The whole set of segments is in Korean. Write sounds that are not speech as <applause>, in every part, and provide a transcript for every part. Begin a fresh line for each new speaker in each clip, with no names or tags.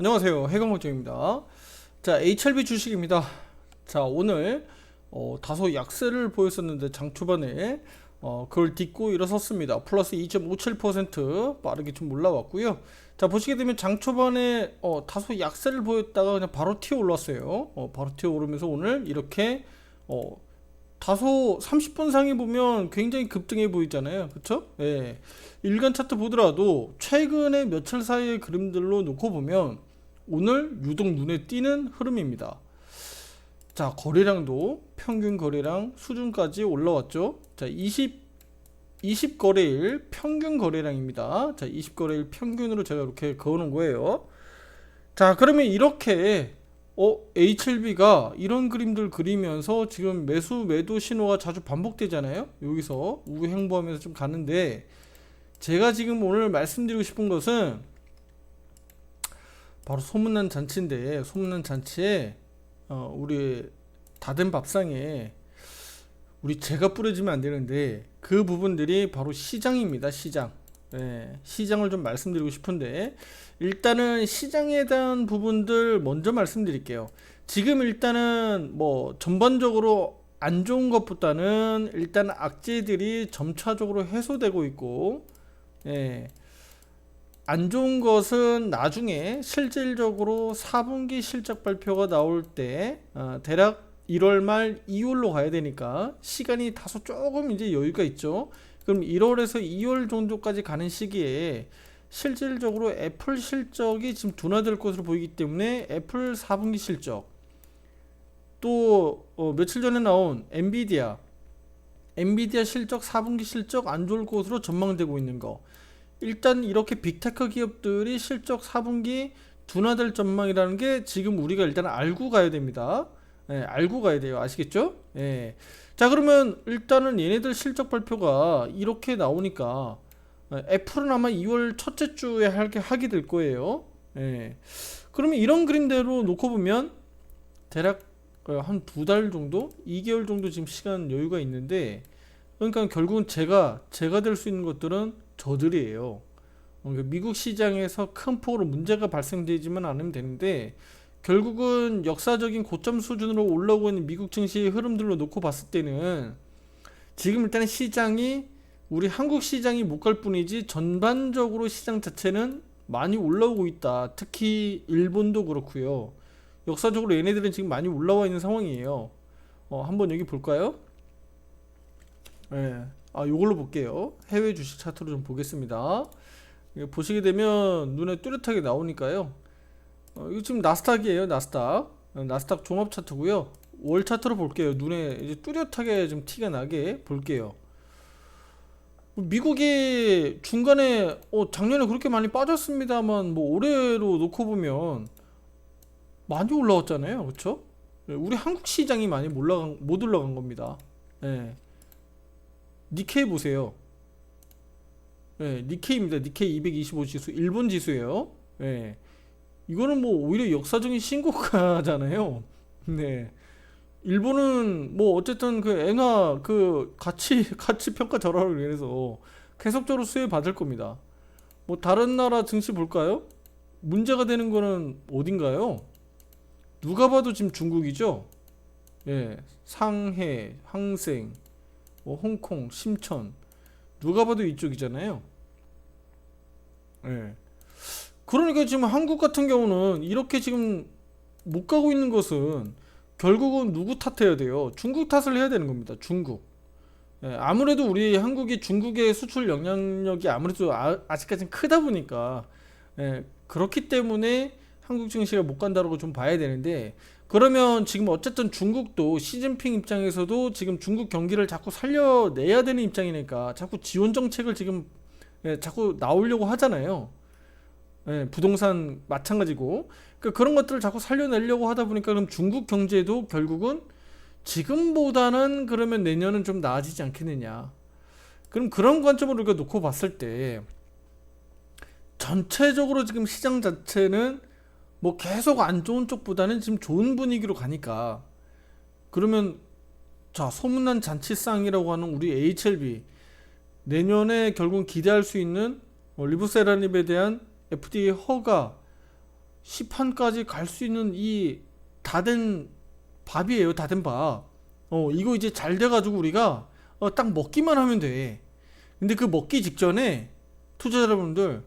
안녕하세요. 해강호정입니다. 자, HLB 주식입니다. 자, 오늘 어, 다소 약세를 보였었는데 장 초반에 어, 그걸 딛고 일어섰습니다. 플러스 2.57% 빠르게 좀 올라왔고요. 자, 보시게 되면 장 초반에 어, 다소 약세를 보였다가 그냥 바로 튀어 올랐어요. 어, 바로 튀어 오르면서 오늘 이렇게 어, 다소 30분 상에 보면 굉장히 급등해 보이잖아요. 그쵸? 예. 일간 차트 보더라도 최근에 며칠 사이의 그림들로 놓고 보면 오늘 유독 눈에 띄는 흐름입니다. 자, 거래량도 평균 거래량 수준까지 올라왔죠. 자, 20 20 거래일 평균 거래량입니다. 자, 20 거래일 평균으로 제가 이렇게 그어 놓은 거예요. 자, 그러면 이렇게 어, HLB가 이런 그림들 그리면서 지금 매수 매도 신호가 자주 반복되잖아요. 여기서 우행보하면서 좀 가는데 제가 지금 오늘 말씀드리고 싶은 것은 바로 소문난 잔치인데 소문난 잔치에 어, 우리 다 된 밥상에 우리 제가 뿌려지면 안 되는데 그 부분들이 바로 시장입니다. 시장. 네, 시장을 좀 말씀드리고 싶은데 일단은 시장에 대한 부분들 먼저 말씀드릴게요. 지금 일단은 뭐 전반적으로 안 좋은 것보다는 일단 악재들이 점차적으로 해소되고 있고 예. 안 좋은 것은 나중에 실질적으로 4분기 실적 발표가 나올 때 어, 대략 1월 말 2월로 가야 되니까 시간이 다소 조금 이제 여유가 있죠. 그럼 1월에서 2월 정도까지 가는 시기에 실질적으로 애플 실적이 지금 둔화될 것으로 보이기 때문에 애플 4분기 실적 또 어, 며칠 전에 나온 엔비디아 엔비디아 실적 4분기 실적 안 좋을 것으로 전망되고 있는 거 일단 이렇게 빅테크 기업들이 실적 4분기 둔화될 전망이라는 게 지금 우리가 일단 알고 가야 됩니다. 예, 알고 가야 돼요. 아시겠죠? 예. 자, 그러면 일단은 얘네들 실적 발표가 이렇게 나오니까 예, 애플은 아마 2월 첫째 주에 하게, 하게 될 거예요. 예. 그러면 이런 그림대로 놓고 보면 대략 한 두 달 정도? 2개월 정도 지금 시간 여유가 있는데 그러니까 결국은 제가 제가 될 수 있는 것들은 저들이에요. 그러니까 미국 시장에서 큰 폭으로 문제가 발생되지만 않으면 되는데 결국은 역사적인 고점 수준으로 올라오고 있는 미국 증시의 흐름들로 놓고 봤을 때는 지금 일단 시장이 우리 한국 시장이 못 갈 뿐이지 전반적으로 시장 자체는 많이 올라오고 있다. 특히 일본도 그렇고요. 역사적으로 얘네들은 지금 많이 올라와 있는 상황이에요. 어, 한번 여기 볼까요? 예. 아, 요걸로 볼게요. 해외 주식 차트로 좀 보겠습니다. 보시게 되면 눈에 뚜렷하게 나오니까요. 어, 이거 지금 나스닥이에요, 나스닥. 어, 나스닥 종합 차트고요. 월 차트로 볼게요. 눈에 이제 뚜렷하게 좀 티가 나게 볼게요. 미국이 중간에 어, 작년에 그렇게 많이 빠졌습니다만 뭐 올해로 놓고 보면 많이 올라왔잖아요, 그렇죠? 우리 한국 시장이 많이 올라간 못 올라간 겁니다. 예. 니케이 보세요. 예, 니케이입니다. 니케이 225 지수, 일본 지수예요. 예. 이거는 뭐 오히려 역사적인 신고가잖아요. <laughs> 네. 일본은 뭐 어쨌든 그 엔화 그 가치 가치 평가 절하를 위해서 계속적으로 수혜 받을 겁니다. 뭐 다른 나라 증시 볼까요? 문제가 되는 거는 어딘가요? 누가 봐도 지금 중국이죠. 예, 상해, 항생, 뭐 홍콩, 심천 누가 봐도 이쪽이잖아요. 예. 그러니까 지금 한국 같은 경우는 이렇게 지금 못 가고 있는 것은 결국은 누구 탓해야 돼요? 중국 탓을 해야 되는 겁니다. 중국. 예, 아무래도 우리 한국이 중국의 수출 영향력이 아무래도 아, 직까지는 크다 보니까 예, 그렇기 때문에 한국 증시가 못 간다고 좀 봐야 되는데 그러면 지금 어쨌든 중국도 시진핑 입장에서도 지금 중국 경기를 자꾸 살려내야 되는 입장이니까 자꾸 지원 정책을 지금 예, 자꾸 나오려고 하잖아요. 예, 부동산 마찬가지고 그러니까 그런 것들을 자꾸 살려내려고 하다 보니까 그럼 중국 경제도 결국은 지금보다는 그러면 내년은 좀 나아지지 않겠느냐. 그럼 그런 관점으로 우리가 놓고 봤을 때 전체적으로 지금 시장 자체는 뭐 계속 안 좋은 쪽보다는 지금 좋은 분위기로 가니까 그러면 자 소문난 잔치상이라고 하는 우리 HLB 내년에 결국 기대할 수 있는 어, 리부세라닙에 대한 FDA 허가 시판까지 갈 수 있는 이 다 된 밥이에요. 다 된 밥. 어, 이거 이제 잘 돼가지고 우리가 어, 딱 먹기만 하면 돼. 근데 그 먹기 직전에 투자자 여러분들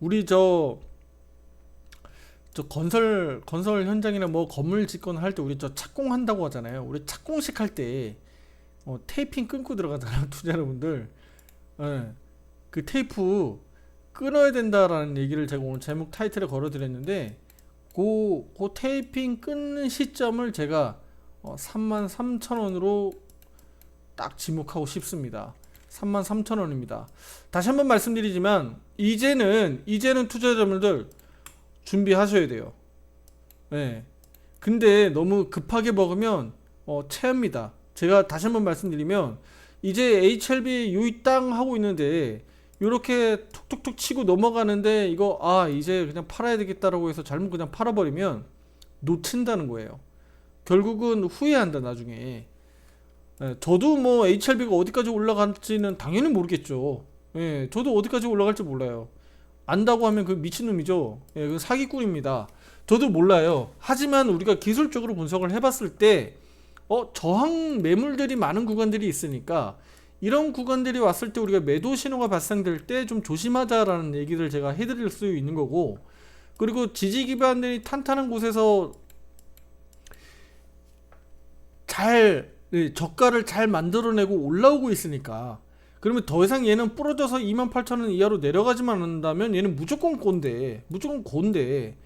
우리 저, 저 건설 건설 현장이나 뭐 건물 짓거나 할 때 우리 저 착공한다고 하잖아요. 우리 착공식 할때 어, 테이핑 끊고 들어가잖아요, <laughs> 투자 여러분들. 예. 그 테이프 끊어야 된다라는 얘기를 제가 오늘 제목 타이틀에 걸어드렸는데 그, 그 테이핑 끊는 시점을 제가 어, 33,000원으로 딱 지목하고 싶습니다. 33,000원입니다. 다시 한번 말씀드리지만 이제는 이제는 투자자분들 준비하셔야 돼요. 네. 근데 너무 급하게 먹으면 어, 체합니다. 제가 다시 한번 말씀드리면 이제 HLB 땅 하고 있는데 요렇게 툭툭툭 치고 넘어가는데 이거 아 이제 그냥 팔아야 되겠다라고 해서 잘못 그냥 팔아버리면 놓친다는 거예요. 결국은 후회한다 나중에. 예, 저도 뭐 HLB가 어디까지 올라갈지는 당연히 모르겠죠. 예, 저도 어디까지 올라갈지 몰라요. 안다고 하면 그 미친놈이죠. 예, 그 사기꾼입니다. 저도 몰라요. 하지만 우리가 기술적으로 분석을 해봤을 때, 어, 저항 매물들이 많은 구간들이 있으니까, 이런 구간들이 왔을 때 우리가 매도 신호가 발생될 때 좀 조심하자라는 얘기를 제가 해드릴 수 있는 거고, 그리고 지지 기반들이 탄탄한 곳에서 잘 네, 저가를 잘 만들어내고 올라오고 있으니까 그러면 더 이상 얘는 부러져서 28,000원 이하로 내려가지만 않는다면 얘는 무조건 꼰대. 무조건 곤대.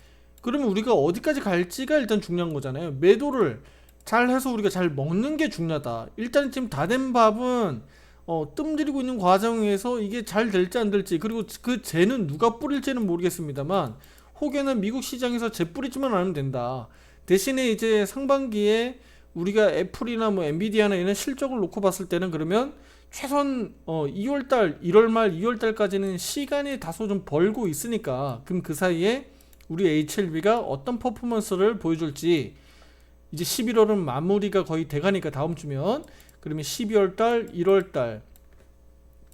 그러면 우리가 어디까지 갈지가 일단 중요한 거잖아요. 매도를 잘 해서 우리가 잘 먹는 게 중요하다. 일단 지금 다 된 밥은 어, 뜸들이고 있는 과정에서 이게 잘 될지 안 될지 그리고 그 재는 누가 뿌릴지는 모르겠습니다만 혹여는 미국 시장에서 재 뿌리지만 않으면 된다. 대신에 이제 상반기에 우리가 애플이나 뭐 엔비디아나 이런 실적을 놓고 봤을 때는 그러면 최소한 어 2월 달 1월 말 2월 달까지는 시간이 다소 좀 벌고 있으니까 그럼 그 사이에 우리 HLB가 어떤 퍼포먼스를 보여줄지 이제 11월은 마무리가 거의 돼가니까 다음 주면 그러면 12월 달 1월 달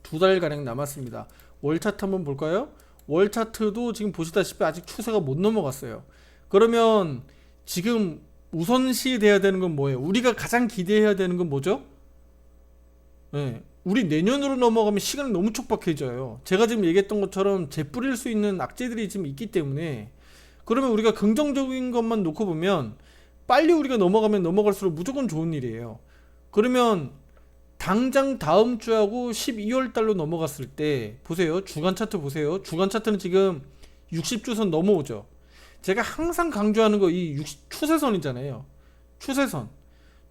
두 달 가량 남았습니다. 월 차트 한번 볼까요? 월 차트도 지금 보시다시피 아직 추세가 못 넘어갔어요. 그러면 지금 우선시 돼야 되는 건 뭐예요? 우리가 가장 기대해야 되는 건 뭐죠? 네, 우리 내년으로 넘어가면 시간이 너무 촉박해져요. 제가 지금 얘기했던 것처럼 재뿌릴 수 있는 악재들이 지금 있기 때문에 그러면 우리가 긍정적인 것만 놓고 보면 빨리 우리가 넘어가면 넘어갈수록 무조건 좋은 일이에요. 그러면 당장 다음 주하고 12월 달로 넘어갔을 때 보세요. 주간 차트 보세요. 주간 차트는 지금 60주선 넘어오죠. 제가 항상 강조하는 거 이 추세선이잖아요. 추세선.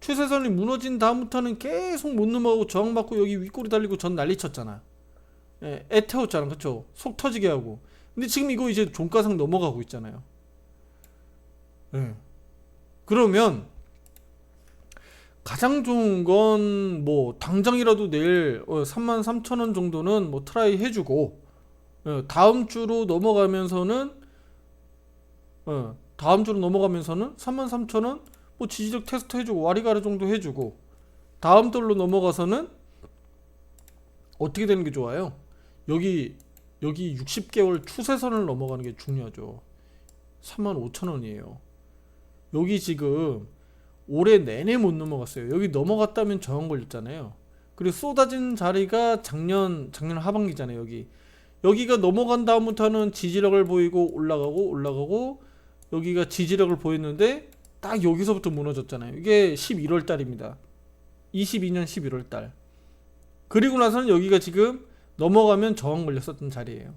추세선이 무너진 다음부터는 계속 못 넘어가고 저항받고 여기 윗골이 달리고 전 난리 쳤잖아. 예, 애 태웠잖아. 그쵸? 속 터지게 하고. 근데 지금 이거 이제 종가상 넘어가고 있잖아요. 예. 그러면 가장 좋은 건 뭐 당장이라도 내일 어, 33,000원 정도는 뭐 트라이 해주고 예, 다음 주로 넘어가면서는 어, 다음 주로 넘어가면서는 33,000원 뭐 지지력 테스트 해주고 와리가리 정도 해주고 다음 달로 넘어가서는 어떻게 되는 게 좋아요? 여기 여기 60개월 추세선을 넘어가는 게 중요하죠. 35,000원이에요. 여기 지금 올해 내내 못 넘어갔어요. 여기 넘어갔다면 저항 걸렸잖아요. 그리고 쏟아진 자리가 작년 작년 하반기잖아요. 여기 여기가 넘어간 다음부터는 지지력을 보이고 올라가고 올라가고 여기가 지지력을 보였는데 딱 여기서부터 무너졌잖아요. 이게 11월 달입니다. 22년 11월 달. 그리고 나서는 여기가 지금 넘어가면 저항 걸렸었던 자리예요.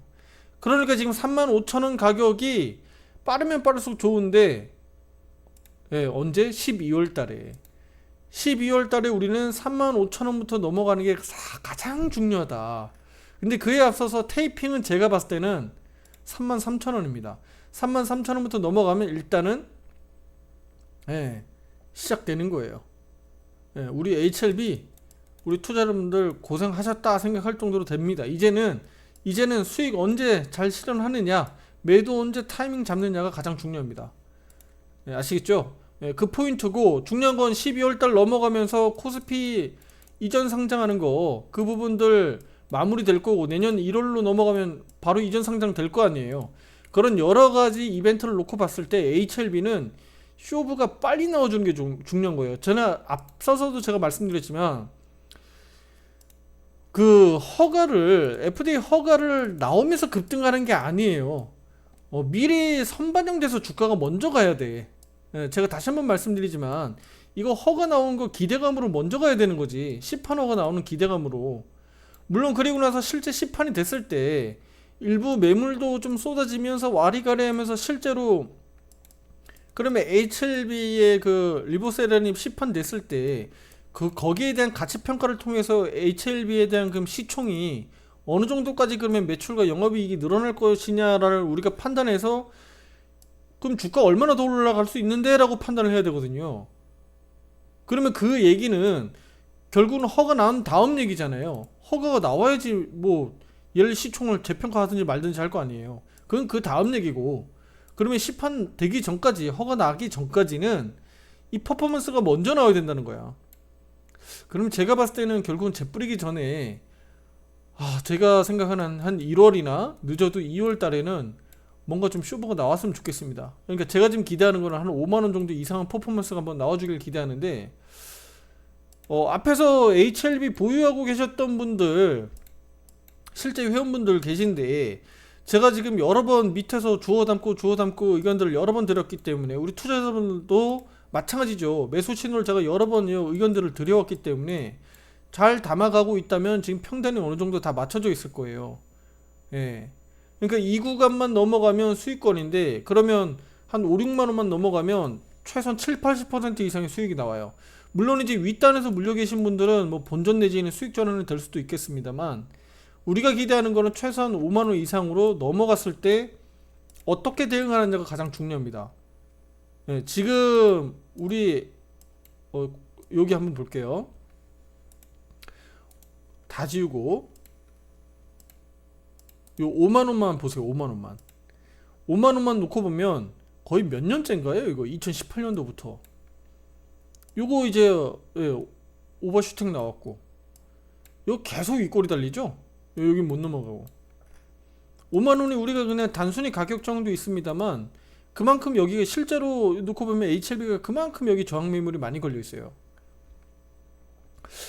그러니까 지금 35,000원 가격이 빠르면 빠를수록 좋은데 예, 언제? 12월 달에. 12월 달에 우리는 35,000원부터 넘어가는 게 가장 중요하다. 근데 그에 앞서서 테이핑은 제가 봤을 때는 33,000원입니다. 33,000원부터 넘어가면 일단은 예, 시작되는 거예요. 예, 우리 HLB 우리 투자자분들 고생하셨다 생각할 정도로 됩니다. 이제는 이제는 수익 언제 잘 실현하느냐, 매도 언제 타이밍 잡느냐가 가장 중요합니다. 예, 아시겠죠? 예, 그 포인트고 중요한 건 12월 달 넘어가면서 코스피 이전 상장하는 거 그 부분들 마무리 될 거고 내년 1월로 넘어가면 바로 이전 상장 될 거 아니에요. 그런 여러 가지 이벤트를 놓고 봤을 때 HLB는 쇼부가 빨리 나와주는 게 중, 중요한 거예요. 저는 앞서서도 제가 말씀드렸지만 그 허가를 FDA 허가를 나오면서 급등하는 게 아니에요. 어, 미리 선반영돼서 주가가 먼저 가야 돼. 예, 제가 다시 한번 말씀드리지만 이거 허가 나온 거 기대감으로 먼저 가야 되는 거지. 시판 허가 나오는 기대감으로. 물론 그리고 나서 실제 시판이 됐을 때 일부 매물도 좀 쏟아지면서 와리가리하면서 실제로 그러면 HLB의 그 리보세라님 시판 됐을 때 그 거기에 대한 가치 평가를 통해서 HLB에 대한 그 시총이 어느 정도까지 그러면 매출과 영업이익이 늘어날 것이냐를 우리가 판단해서 그럼 주가 얼마나 더 올라갈 수 있는데라고 판단을 해야 되거든요. 그러면 그 얘기는 결국은 허가 나온 다음 얘기잖아요. 허가가 나와야지 뭐 얘를 시총을 재평가하든지 말든지 할 거 아니에요. 그건 그 다음 얘기고 그러면 시판 되기 전까지 허가 나기 전까지는 이 퍼포먼스가 먼저 나와야 된다는 거야. 그럼 제가 봤을 때는 결국은 재뿌리기 전에 아 제가 생각하는 한 1월이나 늦어도 2월 달에는 뭔가 좀 쇼부가 나왔으면 좋겠습니다. 그러니까 제가 지금 기대하는 거는 한 5만 원 정도 이상한 퍼포먼스가 한번 나와주길 기대하는데 어, 앞에서 HLB 보유하고 계셨던 분들 실제 회원분들 계신데 제가 지금 여러 번 밑에서 주워 담고 주워 담고 의견들을 여러 번 드렸기 때문에 우리 투자자분들도 마찬가지죠. 매수 신호를 제가 여러 번 의견들을 드려왔기 때문에 잘 담아가고 있다면 지금 평단이 어느 정도 다 맞춰져 있을 거예요. 예. 그러니까 이 구간만 넘어가면 수익권인데 그러면 한 5, 6만 원만 넘어가면 최소한 7, 80% 이상의 수익이 나와요. 물론 이제 윗단에서 물려 계신 분들은 뭐 본전 내지는 수익 전환이 될 수도 있겠습니다만 우리가 기대하는 거는 최소한 5만 원 이상으로 넘어갔을 때 어떻게 대응하느냐가 가장 중요합니다. 네, 지금 우리 어, 여기 한번 볼게요. 다 지우고 요 5만 원만 보세요. 5만 원만. 5만 원만 놓고 보면 거의 몇 년째인가요? 이거 2018년도부터. 요거 이제 예, 오버슈팅 나왔고. 요 계속 윗골이 달리죠? 여기 못 넘어가고. 5만 원이 우리가 그냥 단순히 가격 정도 있습니다만 그만큼 여기가 실제로 놓고 보면 HLB가 그만큼 여기 저항 매물이 많이 걸려 있어요.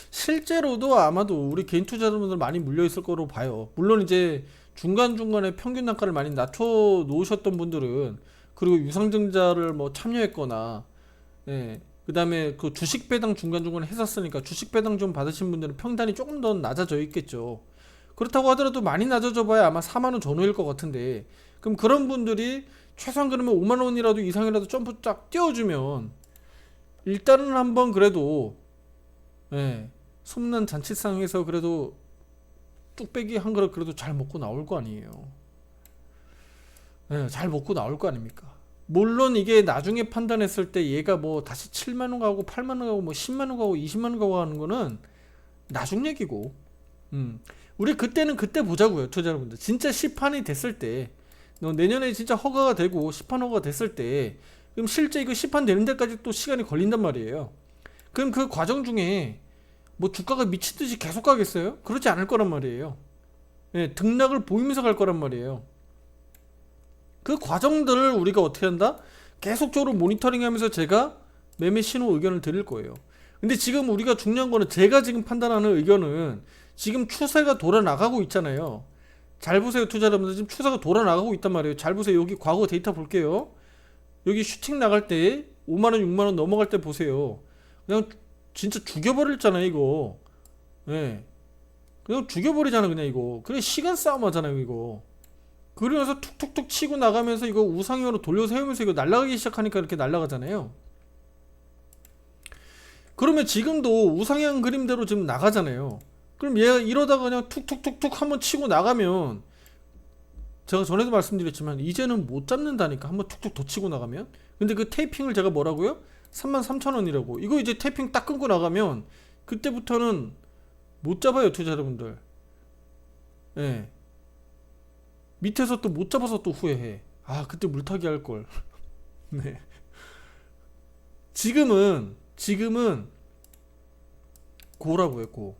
실제로도 아마도 우리 개인 투자자분들 많이 물려 있을 거로 봐요. 물론 이제 중간중간에 평균 단가를 많이 낮춰 놓으셨던 분들은 그리고 유상증자를 뭐 참여했거나 예. 그다음에 그 주식 배당 중간중간에 했었으니까 주식 배당 좀 받으신 분들은 평단이 조금 더 낮아져 있겠죠. 그렇다고 하더라도 많이 낮아져 봐야 아마 4만 원 전후일 것 같은데 그럼 그런 분들이 최소한 그러면 5만 원이라도 이상이라도 점프 쫙 띄워주면 일단은 한번 그래도 예, 소문난 잔치상에서 그래도 뚝배기 한 그릇 그래도 잘 먹고 나올 거 아니에요. 예, 잘 먹고 나올 거 아닙니까? 물론 이게 나중에 판단했을 때 얘가 뭐 다시 7만 원 가고 8만 원 가고 뭐 10만 원 가고 20만 원 가고 하는 거는 나중 얘기고. 음. 우리 그때는 그때 보자고요, 투자 여러분들. 진짜 시판이 됐을 때너 내년에 진짜 허가가 되고 시판 허가가 됐을 때 그럼 실제 이거 시판 되는 데까지 또 시간이 걸린단 말이에요. 그럼 그 과정 중에 뭐 주가가 미치듯이 계속 가겠어요? 그렇지 않을 거란 말이에요. 예, 등락을 보이면서 갈 거란 말이에요. 그 과정들을 우리가 어떻게 한다? 계속적으로 모니터링 하면서 제가 매매 신호 의견을 드릴 거예요. 근데 지금 우리가 중요한 거는 제가 지금 판단하는 의견은 지금 추세가 돌아 나가고 있잖아요. 잘 보세요, 투자자분들. 지금 추세가 돌아 나가고 있단 말이에요. 잘 보세요. 여기 과거 데이터 볼게요. 여기 슈팅 나갈 때 5만원, 6만원 넘어갈 때 보세요. 그냥 진짜 죽여버렸잖아요, 이거. 예. 네. 그냥 죽여버리잖아, 그냥 이거. 그래, 시간 싸움 하잖아요, 이거. 그러면서 툭툭툭 치고 나가면서 이거 우상향으로 돌려 세우면서 이거 날아가기 시작하니까 이렇게 날아가잖아요. 그러면 지금도 우상향 그림대로 지금 나가잖아요. 그럼 얘가 이러다가 그냥 툭툭툭툭 한번 치고 나가면 제가 전에도 말씀드렸지만 이제는 못 잡는다니까 한번 툭툭 더 치고 나가면 근데 그 테이핑을 제가 뭐라고요? 33,000원이라고 이거 이제 테이핑 딱 끊고 나가면 그때부터는 못 잡아요 투자자분들 예. 네. 밑에서 또 못 잡아서 또 후회해. 아, 그때 물타기 할 걸. <laughs> 네. 지금은 지금은 고라고 했고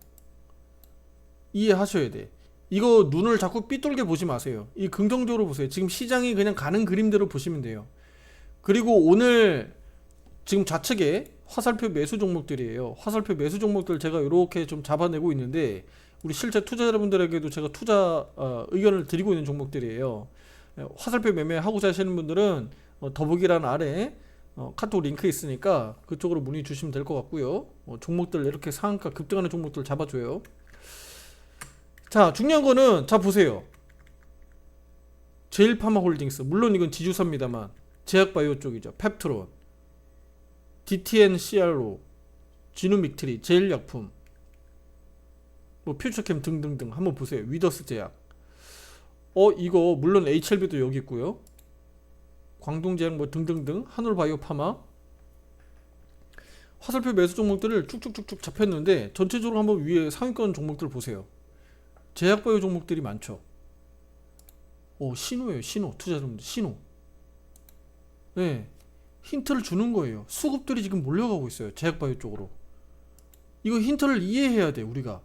이해하셔야 돼. 이거 눈을 자꾸 삐뚤게 보지 마세요. 이 긍정적으로 보세요. 지금 시장이 그냥 가는 그림대로 보시면 돼요. 그리고 오늘 지금 좌측에 화살표 매수 종목들이에요. 화살표 매수 종목들 제가 이렇게 좀 잡아내고 있는데 우리 실제 투자자분들에게도 제가 투자 어, 의견을 드리고 있는 종목들이에요. 예, 화살표 매매 하고자 하시는 분들은 어, 더보기란 아래 어, 카톡 링크 있으니까 그쪽으로 문의 주시면 될 것 같고요. 어, 종목들 이렇게 상한가 급등하는 종목들 잡아줘요. 자 중요한 거는 자 보세요. 제일파마홀딩스 물론 이건 지주사입니다만 제약바이오 쪽이죠. 펩트론, DTN CRO, 지누믹트리, 제일약품, 뭐 퓨처캠 등등등 한번 보세요. 위더스 제약. 어 이거 물론 HLB도 여기 있고요. 광동제약 뭐 등등등 한올바이오 파마 화살표 매수 종목들을 쭉쭉쭉쭉 잡혔는데 전체적으로 한번 위에 상위권 종목들 보세요. 제약 바이오 종목들이 많죠. 오 신호예요 신호 투자자분들 신호. 네 힌트를 주는 거예요. 수급들이 지금 몰려가고 있어요. 제약 바이오 쪽으로. 이거 힌트를 이해해야 돼 우리가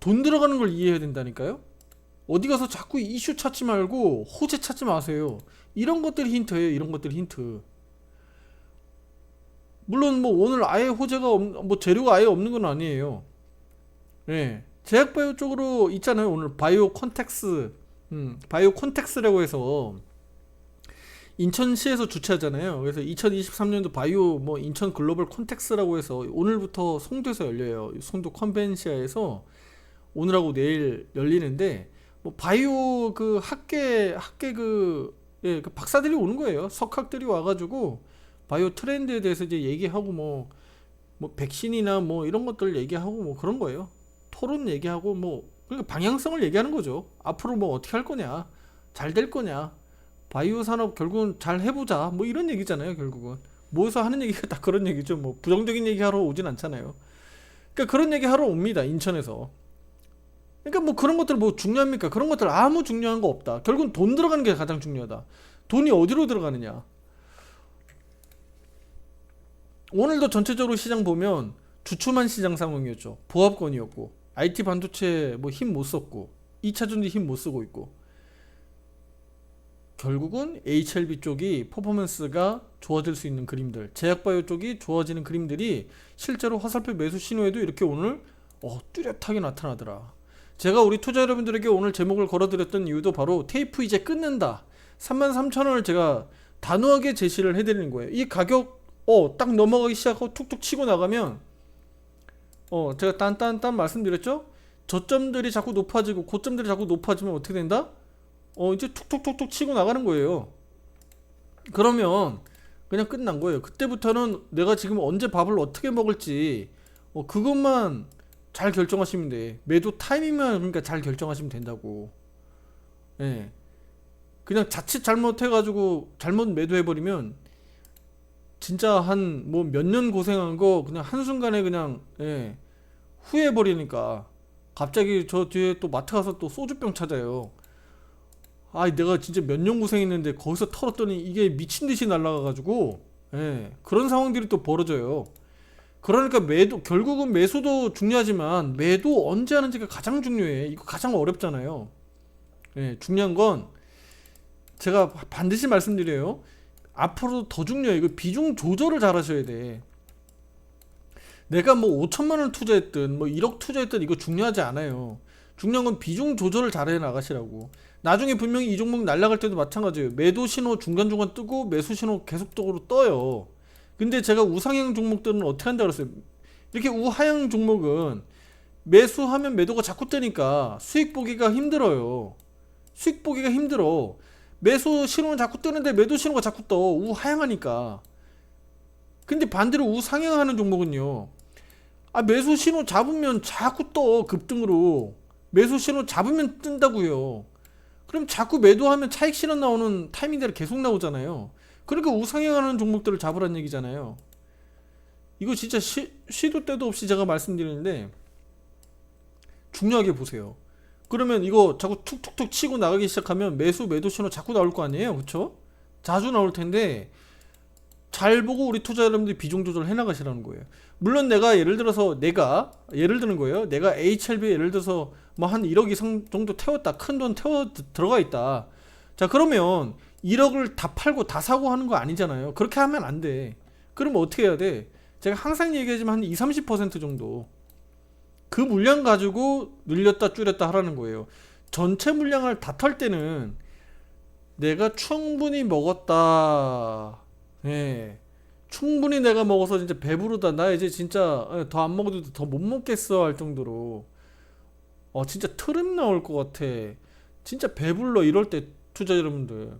돈 들어가는 걸 이해해야 된다니까요. 어디 가서 자꾸 이슈 찾지 말고 호재 찾지 마세요. 이런 것들이 힌트예요. 이런 것들이 힌트. 물론 뭐 오늘 아예 호재가 없, 뭐 재료가 아예 없는 건 아니에요. 예. 제약바이오 쪽으로 있잖아요. 오늘 바이오 콘텍스, 음, 바이오 콘텍스라고 해서 인천시에서 주최하잖아요. 그래서 2023년도 바이오 뭐 인천 글로벌 콘텍스라고 해서 오늘부터 송도에서 열려요. 송도 컨벤시아에서 오늘하고 내일 열리는데 뭐 바이오 그 학계 학계 그, 예, 그 박사들이 오는 거예요. 석학들이 와가지고 바이오 트렌드에 대해서 이제 얘기하고 뭐, 뭐 백신이나 뭐 이런 것들 얘기하고 뭐 그런 거예요. 토론 얘기하고 뭐 그러니까 방향성을 얘기하는 거죠. 앞으로 뭐 어떻게 할 거냐, 잘 될 거냐, 바이오 산업 결국은 잘 해보자 뭐 이런 얘기잖아요. 결국은 모여서 하는 얘기가 다 그런 얘기죠. 뭐 부정적인 얘기하러 오진 않잖아요. 그러니까 그런 얘기 하러 옵니다. 인천에서. 그러니까 뭐 그런 것들 뭐 중요합니까? 그런 것들 아무 중요한 거 없다. 결국은 돈 들어가는 게 가장 중요하다. 돈이 어디로 들어가느냐? 오늘도 전체적으로 시장 보면 주춤한 시장 상황이었죠. 보합권이었고 IT 반도체 뭐 힘 못 썼고 2차전지 힘 못 쓰고 있고 결국은 HLB 쪽이 퍼포먼스가 좋아질 수 있는 그림들, 제약바이오 쪽이 좋아지는 그림들이 실제로 화살표 매수 신호에도 이렇게 오늘 어, 뚜렷하게 나타나더라. 제가 우리 투자 여러분들에게 오늘 제목을 걸어드렸던 이유도 바로 테이프 이제 끊는다. 33,000원을 제가 단호하게 제시를 해드리는 거예요. 이 가격 어, 딱 넘어가기 시작하고 툭툭 치고 나가면 어, 제가 딴딴딴 말씀드렸죠? 저점들이 자꾸 높아지고 고점들이 자꾸 높아지면 어떻게 된다? 어, 이제 툭툭툭툭 치고 나가는 거예요. 그러면 그냥 끝난 거예요. 그때부터는 내가 지금 언제 밥을 어떻게 먹을지 어, 그것만 잘 결정하시면 돼. 매도 타이밍만 그러니까 잘 결정하시면 된다고. 예. 그냥 자칫 잘못해가지고 잘못 매도해버리면 진짜 한 뭐 몇 년 고생한 거 그냥 한순간에 그냥 예, 후회해버리니까 갑자기 저 뒤에 또 마트 가서 또 소주병 찾아요. 아 내가 진짜 몇 년 고생했는데 거기서 털었더니 이게 미친 듯이 날아가가지고 예, 그런 상황들이 또 벌어져요. 그러니까 매도 결국은 매수도 중요하지만 매도 언제 하는지가 가장 중요해. 이거 가장 어렵잖아요. 예, 중요한 건 제가 반드시 말씀드려요. 앞으로 더 중요해. 이거 비중 조절을 잘 하셔야 돼. 내가 뭐 5천만 원 투자했든 뭐 1억 투자했든 이거 중요하지 않아요. 중요한 건 비중 조절을 잘해 나가시라고. 나중에 분명히 이 종목 날라갈 때도 마찬가지예요. 매도 신호 중간중간 뜨고 매수 신호 계속적으로 떠요. 근데 제가 우상향 종목들은 어떻게 한다 그랬어요? 이렇게 우하향 종목은 매수하면 매도가 자꾸 뜨니까 수익 보기가 힘들어요. 수익 보기가 힘들어. 매수 신호는 자꾸 뜨는데 매도 신호가 자꾸 떠. 우하향하니까. 근데 반대로 우상향하는 종목은요. 아, 매수 신호 잡으면 자꾸 떠. 급등으로. 매수 신호 잡으면 뜬다고요. 그럼 자꾸 매도하면 차익 실현 나오는 타이밍대로 계속 나오잖아요. 그러니까 우상향하는 종목들을 잡으라는 얘기잖아요. 이거 진짜 시, 시도 때도 없이 제가 말씀드리는데 중요하게 보세요. 그러면 이거 자꾸 툭툭툭 치고 나가기 시작하면 매수 매도 신호 자꾸 나올 거 아니에요. 그쵸? 자주 나올 텐데 잘 보고 우리 투자 여러분들이 비중 조절 해 나가시라는 거예요. 물론 내가 예를 들어서 내가 예를 드는 거예요. 내가 HLB 예를 들어서 뭐 한 1억 이상 정도 태웠다. 큰 돈 태워 드- 들어가 있다. 자, 그러면 1억을 다 팔고 다 사고 하는 거 아니잖아요. 그렇게 하면 안 돼. 그럼 어떻게 해야 돼? 제가 항상 얘기하지만 한 2, 30% 정도 그 물량 가지고 늘렸다 줄였다 하라는 거예요. 전체 물량을 다 털 때는 내가 충분히 먹었다. 예. 충분히 내가 먹어서 진짜 배부르다. 나 이제 진짜 더 안 먹어도 더 못 먹겠어 할 정도로 어 진짜 트름 나올 것 같아. 진짜 배불러 이럴 때 투자 여러분들.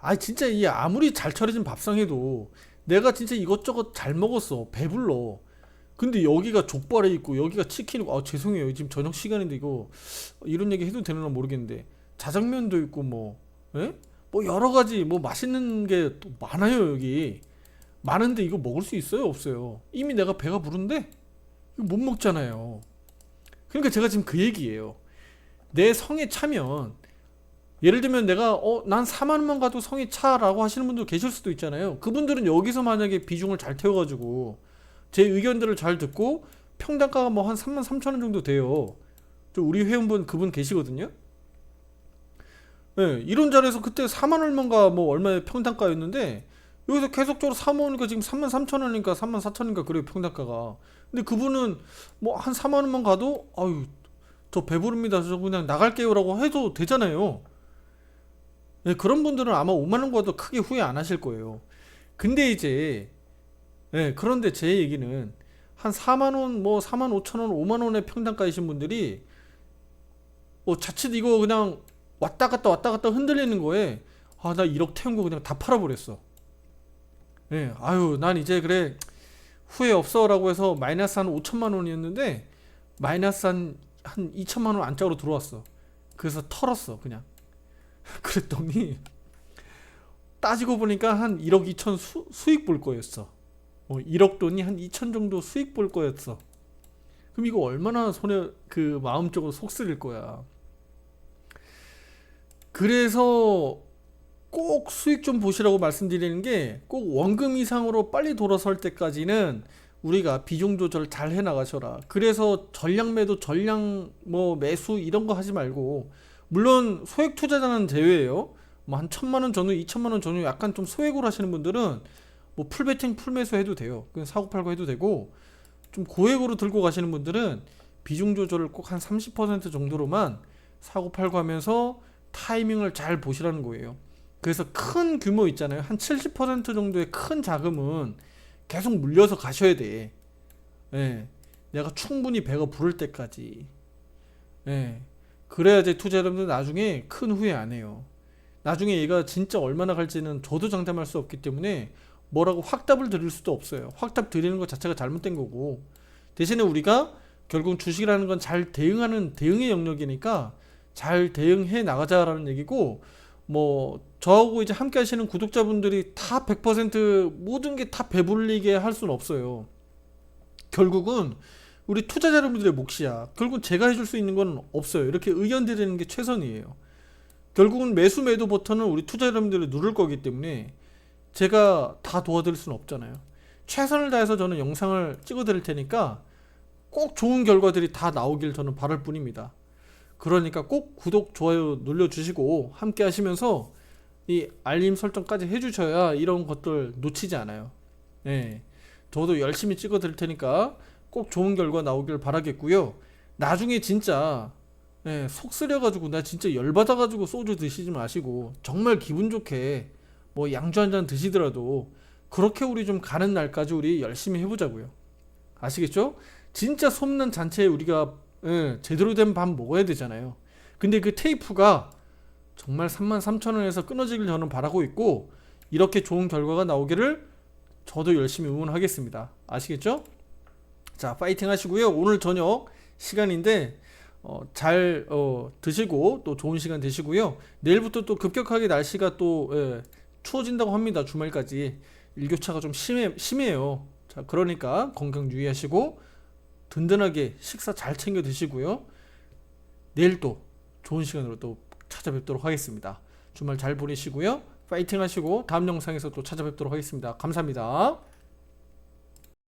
아 진짜 이 아무리 잘 차려진 밥상에도 내가 진짜 이것저것 잘 먹었어. 배불러. 근데 여기가 족발에 있고 여기가 치킨이고 아 죄송해요. 지금 저녁 시간인데 이거 이런 얘기 해도 되나 모르겠는데 자장면도 있고 뭐 예? 뭐 여러 가지 뭐 맛있는 게 또 많아요 여기. 많은데 이거 먹을 수 있어요 없어요? 이미 내가 배가 부른데 못 먹잖아요. 그러니까 제가 지금 그 얘기예요. 내 성에 차면 예를 들면 내가 어 난 4만 원만 가도 성에 차라고 하시는 분도 계실 수도 있잖아요. 그분들은 여기서 만약에 비중을 잘 태워 가지고 제 의견들을 잘 듣고 평당가가 뭐 한 3만 3천 원 정도 돼요. 저 우리 회원분 그분 계시거든요 예, 이런 자리에서 그때 4만 얼마인가 뭐 얼마의 평당가였는데 여기서 계속적으로 사모으니까 지금 3만 3천 원이니까 3만 4천 원인가 그래요 평당가가. 근데 그분은 뭐 한 4만 원만 가도 아유 저 배부릅니다. 저 그냥 나갈게요라고 해도 되잖아요. 예, 그런 분들은 아마 5만 원 가도 크게 후회 안 하실 거예요. 근데 이제 예, 그런데 제 얘기는 한 4만 원, 뭐 4만 5천 원, 5만 원의 평당가이신 분들이 어, 자칫 이거 그냥 왔다 갔다 왔다 갔다 흔들리는 거에 아 나 1억 태운 거 그냥 다 팔아버렸어. 예, 아유 난 이제 그래 후회 없어라고 해서 마이너스 한 5천만 원이었는데 마이너스 한, 한 2천만 원 안짝으로 들어왔어. 그래서 털었어 그냥. <laughs> 그랬더니 따지고 보니까 한 1억 2천 수, 수익 볼 거였어. 어, 1억 돈이 한 2천 정도 수익 볼 거였어. 그럼 이거 얼마나 손에 그 마음적으로 속 쓰릴 거야. 그래서 꼭 수익 좀 보시라고 말씀드리는 게 꼭 원금 이상으로 빨리 돌아설 때까지는 우리가 비중 조절 잘 해 나가셔라. 그래서 전량 매도, 전량 뭐 매수 이런 거 하지 말고 물론 소액 투자자는 제외예요. 뭐 한 천만 원 전후, 이천만 원 전후 약간 좀 소액으로 하시는 분들은 뭐 풀베팅, 풀매수 해도 돼요. 그냥 사고 팔고 해도 되고 좀 고액으로 들고 가시는 분들은 비중 조절을 꼭 한 30% 정도로만 사고 팔고 하면서 타이밍을 잘 보시라는 거예요. 그래서 큰 규모 있잖아요. 한 70% 정도의 큰 자금은 계속 물려서 가셔야 돼. 예. 내가 충분히 배가 부를 때까지. 예. 그래야지 투자 여러분들 나중에 큰 후회 안 해요. 나중에 얘가 진짜 얼마나 갈지는 저도 장담할 수 없기 때문에 뭐라고 확답을 드릴 수도 없어요. 확답 드리는 것 자체가 잘못된 거고. 대신에 우리가 결국 주식이라는 건 잘 대응하는 대응의 영역이니까 잘 대응해 나가자라는 얘기고 뭐 저하고 이제 함께 하시는 구독자분들이 다 100% 모든 게 다 배불리게 할 수는 없어요. 결국은 우리 투자자 여러분들의 몫이야. 결국 제가 해줄 수 있는 건 없어요. 이렇게 의견 드리는 게 최선이에요. 결국은 매수 매도 버튼은 우리 투자 여러분들이 누를 거기 때문에 제가 다 도와드릴 수는 없잖아요. 최선을 다해서 저는 영상을 찍어 드릴 테니까 꼭 좋은 결과들이 다 나오길 저는 바랄 뿐입니다. 그러니까 꼭 구독, 좋아요 눌러주시고 함께 하시면서 이 알림 설정까지 해주셔야 이런 것들 놓치지 않아요. 네. 저도 열심히 찍어 드릴 테니까 꼭 좋은 결과 나오길 바라겠고요. 나중에 진짜 예, 속 쓰려가지고 나 진짜 열받아가지고 소주 드시지 마시고 정말 기분 좋게 뭐 양주 한 잔 드시더라도 그렇게 우리 좀 가는 날까지 우리 열심히 해보자고요. 아시겠죠? 진짜 솜난 잔치에 우리가 예, 제대로 된 밥 먹어야 되잖아요. 근데 그 테이프가 정말 3만 3천 원에서 끊어지길 저는 바라고 있고 이렇게 좋은 결과가 나오기를 저도 열심히 응원하겠습니다. 아시겠죠? 자, 파이팅 하시고요. 오늘 저녁 시간인데 어, 잘 어, 드시고 또 좋은 시간 되시고요. 내일부터 또 급격하게 날씨가 또 예, 추워진다고 합니다. 주말까지 일교차가 좀 심해 심해요. 자, 그러니까 건강 유의하시고 든든하게 식사 잘 챙겨 드시고요. 내일 또 좋은 시간으로 또 찾아뵙도록 하겠습니다. 주말 잘 보내시고요. 파이팅 하시고 다음 영상에서 또 찾아뵙도록 하겠습니다. 감사합니다.